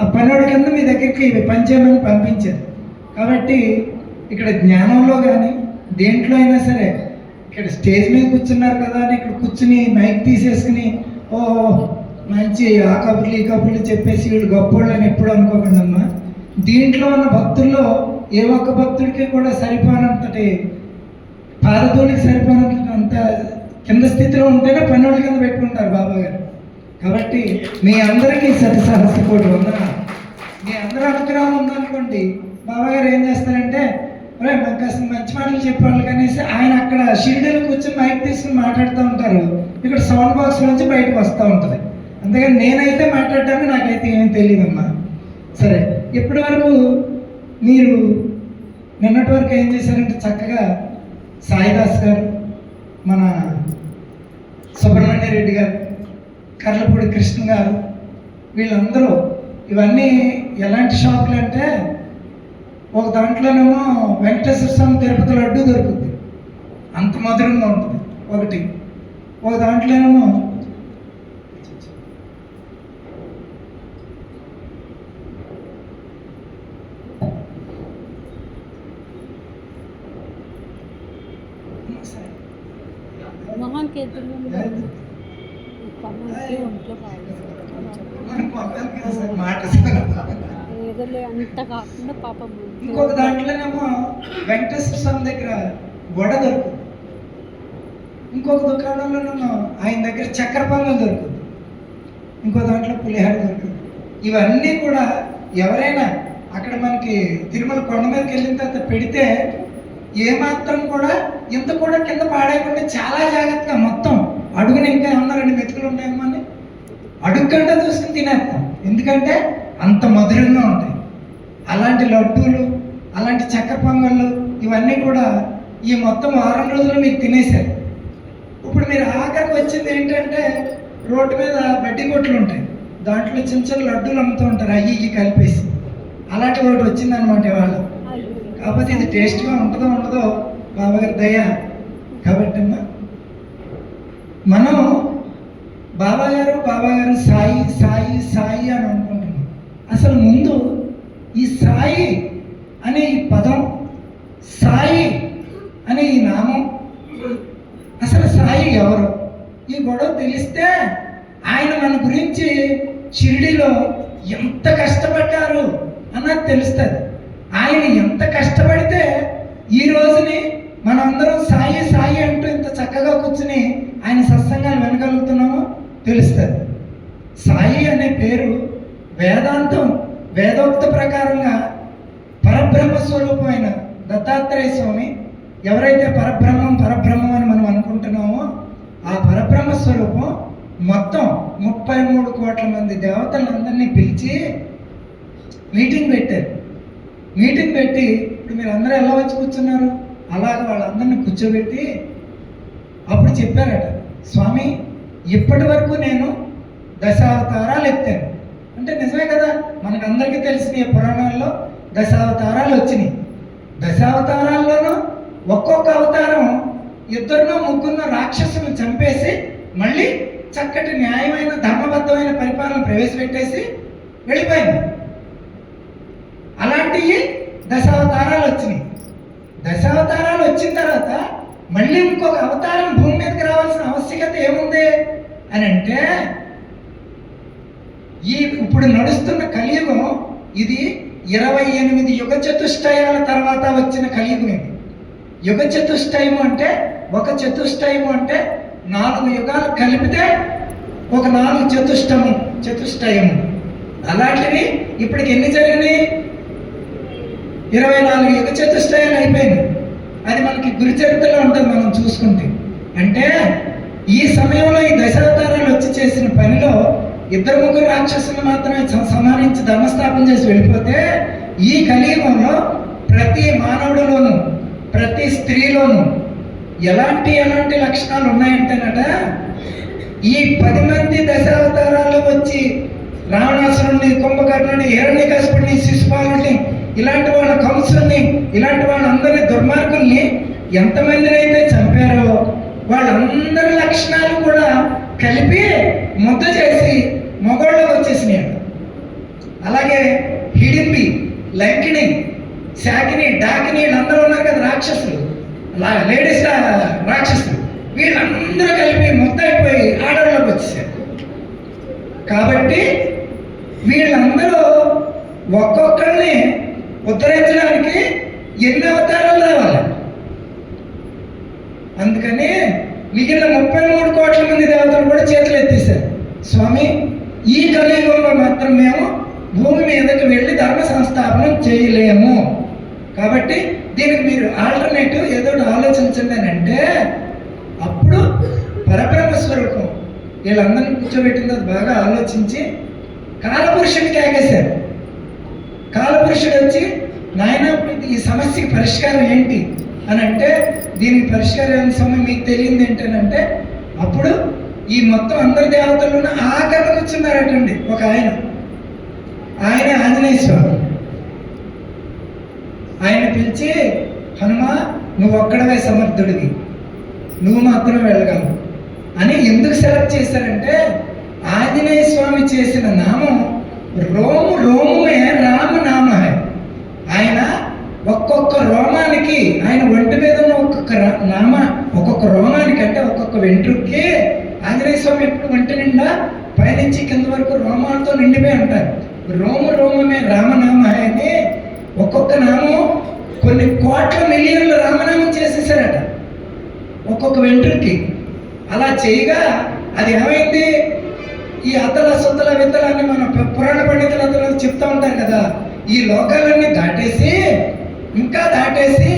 ఆ పనోడి కింద మీ దగ్గరికి ఇవి పనిచేయమని పంపించారు. కాబట్టి ఇక్కడ జ్ఞానంలో కానీ దేంట్లో అయినా సరే ఇక్కడ స్టేజ్ మీద కూర్చున్నారు కదా అని ఇక్కడ కూర్చుని మైక్ తీసేసుకుని ఓ మంచి ఆ కబుర్లు ఈ కబుర్లు చెప్పేసి వీళ్ళు గొప్పోళ్ళు అని ఎప్పుడు అనుకోకండి దీంట్లో ఉన్న భక్తుల్లో ఏ ఒక్క భక్తుడికి కూడా సరిపోనంతటి పాదతోడికి సరిపోనంత అంత కింద స్థితిలో ఉంటేనే పన్నోళ్ళ కింద పెట్టుకుంటారు బాబా గారు కాబట్టి మీ అందరికీ సతి సహస్ర కోటి వందన మీ అందరూ అనుగ్రహం ఉందనుకోండి బాబా గారు ఏం చేస్తారంటే మాకు కాస్త మంచి మాటలు చెప్పాలి కనేసి ఆయన అక్కడ షిరిడీలో కూర్చొని మైక్ తీసుకుని మాట్లాడుతూ ఉంటారు. ఇక్కడ సౌండ్ బాక్స్ నుంచి బయటకు వస్తూ ఉంటుంది. అందుకని నేనైతే మాట్లాడటానికి నాకైతే ఏమీ తెలియదమ్మా సరే ఇప్పటి వరకు మీరు నిన్నటి వరకు ఏం చేశారంటే చక్కగా సాయిదాస్ గారు మన సుబ్రహ్మణ్య రెడ్డి గారు కర్లపూడి కృష్ణ గారు వీళ్ళందరూ ఇవన్నీ ఎలాంటి షాపులు అంటే ఒక దాంట్లోనేమో వెంకటేశ్వర స్వామి తిరుపతి లడ్డు దొరుకుతుంది అంత మధురంగా ఉంటుంది ఒకటి. ఒక దాంట్లోనేమో కావాలి మాట ఏదోలే అంత కాకుండా పాపం ఇంకొక దాంట్లోనేమో వెంకటేశ్వర స్వామి దగ్గర గొడ దొరుకుతుంది. ఇంకొక దుకాణంలోనేమో ఆయన దగ్గర చక్కెర పొంగల్ దొరుకుతుంది. ఇంకో దాంట్లో పులిహార దొరుకుతుంది. ఇవన్నీ కూడా ఎవరైనా అక్కడ మనకి తిరుమల కొండ మీదకి వెళ్ళిన తర్వాత పెడితే ఏమాత్రం కూడా ఇంత కూడా కింద పాడేయకుండా చాలా జాగ్రత్తగా మొత్తం అడుగు చూసుకుని తినేస్తాం. ఎందుకంటే అంత మధురంగా ఉంటాయి. అలాంటి లడ్డూలు అలాంటి చక్కెర పొంగళ్ళు ఇవన్నీ కూడా ఈ మొత్తం వారం రోజులు మీకు తినేశారు. ఇప్పుడు మీరు ఆఖరికి వచ్చింది ఏంటంటే రోడ్డు మీద బడ్డీ కొట్లు ఉంటాయి. దాంట్లో చిన్న చిన్న లడ్డూలు అమ్ముతూ ఉంటారు. అయ్యి ఇవి కలిపేసి. అలాంటి ఒకటి వచ్చిందనమాట ఇవాళ. కాకపోతే ఇది టేస్ట్గా ఉంటుందో ఉండదో బాబాగారి దయ. కాబట్టి మనం బాబా గారు బాబా గారు సాయి సాయి సాయి అని అనుకుంటున్నాం అసలు ముందు ఈ సాయి అనే ఈ పదం సాయి అనే ఈ నామం అసలు సాయి ఎవరు? ఈ గొడవ తెలిస్తే ఆయన మన గురించి షిరిడిలో ఎంత కష్టపడ్డారు అన్నది తెలుస్తుంది. ఆయన ఎంత కష్టపడితే ఈ రోజుని మనందరం సాయి సాయి అంటూ ఇంత చక్కగా కూర్చుని ఆయన సత్సంగాలు వినగలుగుతున్నామో తెలుస్తుంది. సాయి అనే పేరు వేదాంతం వేదోక్త ప్రకారంగా పరబ్రహ్మ స్వరూపమైన దత్తాత్రేయ స్వామి ఎవరైతే పరబ్రహ్మం పరబ్రహ్మం అని మనం అనుకుంటున్నామో ఆ పరబ్రహ్మ స్వరూపం మొత్తం ముప్పై మూడు కోట్ల మంది దేవతలందరినీ పిలిచి మీటింగ్ పెట్టారు. మీటింగ్ పెట్టి ఇప్పుడు మీరు అందరూ ఎలా వచ్చి కూర్చున్నారు? అలాగ వాళ్ళందరినీ కూర్చోబెట్టి అప్పుడు చెప్పారట స్వామి ఇప్పటి వరకు నేను దశావతారాలు ఎత్తాను. అంటే నిజమే కదా మనకు అందరికీ తెలిసిన పురాణాల్లో దశావతారాలు వచ్చినాయి. దశావతారాల్లోనూ ఒక్కొక్క అవతారం ఇద్దరునో ముగ్గురునో రాక్షసులను చంపేసి మళ్ళీ చక్కటి న్యాయమైన ధర్మబద్ధమైన పరిపాలన ప్రవేశపెట్టేసి వెళ్ళిపోయింది అలాంటివి దశావతారాలు వచ్చినాయి. దశావతారాలు వచ్చిన తర్వాత మళ్ళీ ఇంకొక అవతారం భూమి మీదకి రావాల్సిన ఆవశ్యకత ఏముంది? అని అంటే ఈ ఇప్పుడు నడుస్తున్న కలియుగం ఇది ఇరవై ఎనిమిది యుగ చతుష్టయాల తర్వాత వచ్చిన కలియుగం ఇది. యుగ చతుష్టయము అంటే ఒక చతుష్టయము అంటే నాలుగు యుగాలు కలిపితే ఒక నాలుగు చతుష్టము చతుష్టయము. అలాంటివి ఇప్పటికి ఎన్ని జరిగినాయి? ఇరవై నాలుగు యుగ చతుష్టయాలు అయిపోయినాయి. అది మనకి గురి చరిత్రలో ఉంటుంది మనం చూసుకుంటే. అంటే ఈ సమయంలో ఈ దశావతారాలు వచ్చి చేసిన పనిలో ఇద్దరు ముగ్గురు రాక్షసులు మాత్రమే సమానించి ధర్మస్థాపన చేసి వెళ్ళిపోతే ఈ కలియుగంలో ప్రతి మానవుడిలోను ప్రతి స్త్రీలోను ఎలాంటి ఎలాంటి లక్షణాలు ఉన్నాయంటేనట ఈ పది మంది దశావతారాలు వచ్చి రావణాసురుణ్ణి కుంభకర్ణుని హిరణ్యకశిపుడిని శిశుపాలుని ఇలాంటి వాళ్ళ కంసుల్ని ఇలాంటి వాళ్ళందరినీ దుర్మార్గుల్ని ఎంతమందినైతే చంపారో వాళ్ళందరి లక్షణాలు కూడా కలిపి ముద్ద చేసి మగోళ్ళకి వచ్చేసినాయి అలాగే హిడింబి లంకిణి శాకిని డాకిని వీళ్ళందరూ ఉన్నారు కదా రాక్షసులు. లా- లేడీస్ రాక్షసులు. వీళ్ళందరూ కలిపి ముద్ద అయిపోయి ఆడవాళ్ళకి వచ్చేసారు. కాబట్టి వీళ్ళందరూ ఎన్ని అవతారాలు రావాలి? అందుకని మిగిలిన ముప్పై మూడు కోట్ల మంది దేవతలు కూడా చేతులు ఎత్తేసారు స్వామి ఈ కలియుగంలో మాత్రం మేము భూమి మీదకి వెళ్ళి ధర్మ సంస్థాపనం చేయలేము. కాబట్టి దీనికి మీరు ఆల్టర్నేటివ్ ఏదో ఒకటి ఆలోచించండి అని అంటే అప్పుడు పరబ్రహ్మ స్వరూపం వీళ్ళందరినీ కూర్చోబెట్టిన బాగా ఆలోచించి కాలపురుషుడికి ఆగేశారు. కాలపురుషుడు వచ్చి నాయన ఈ సమస్యకి పరిష్కారం ఏంటి? అని అంటే దీనికి పరిష్కారం సమయం మీకు తెలియంది ఏంటంటే అప్పుడు ఈ మొత్తం అందరి దేవతలు ఆకరణ కూర్చున్నారటండి ఒక ఆయన. ఆయన ఆంజనేయ స్వామి. ఆయన పిలిచి హనుమా నువ్వు ఒక్కడవే సమర్థుడివి. నువ్వు మాత్రం వెళ్ళగలవు. అని ఎందుకు సెలెక్ట్ చేశారంటే ఆంజనేయ స్వామి చేసిన నామం రోము రోముమే రామనామ ఒక్కొక్క రోమానికి ఆయన ఒంటి మీద ఉన్న ఒక్కొక్క రా- నామ ఒక్కొక్క రోమానికి అంటే ఒక్కొక్క వెంట్రుక్కి ఆంజనేయ స్వామి ఎప్పుడు ఒంటి నిండా పైనుంచి కింద వరకు రోమాలతో నిండిపోయి ఉంటారు. రోము రోమమే రామనామ అయితే ఒక్కొక్క నామం కొన్ని కోట్ల మిలియన్ల రామనామం చేసేసారట. ఒక్కొక్క వెంట్రుకి. అలా చేయగా అది ఏమైంది? ఈ అతల సుతల విత్తలని మన పురాణ పండితులు అందరూ చెప్తా ఉంటారు కదా ఈ లోకాలన్నీ దాటేసి ఇంకా దాటేసి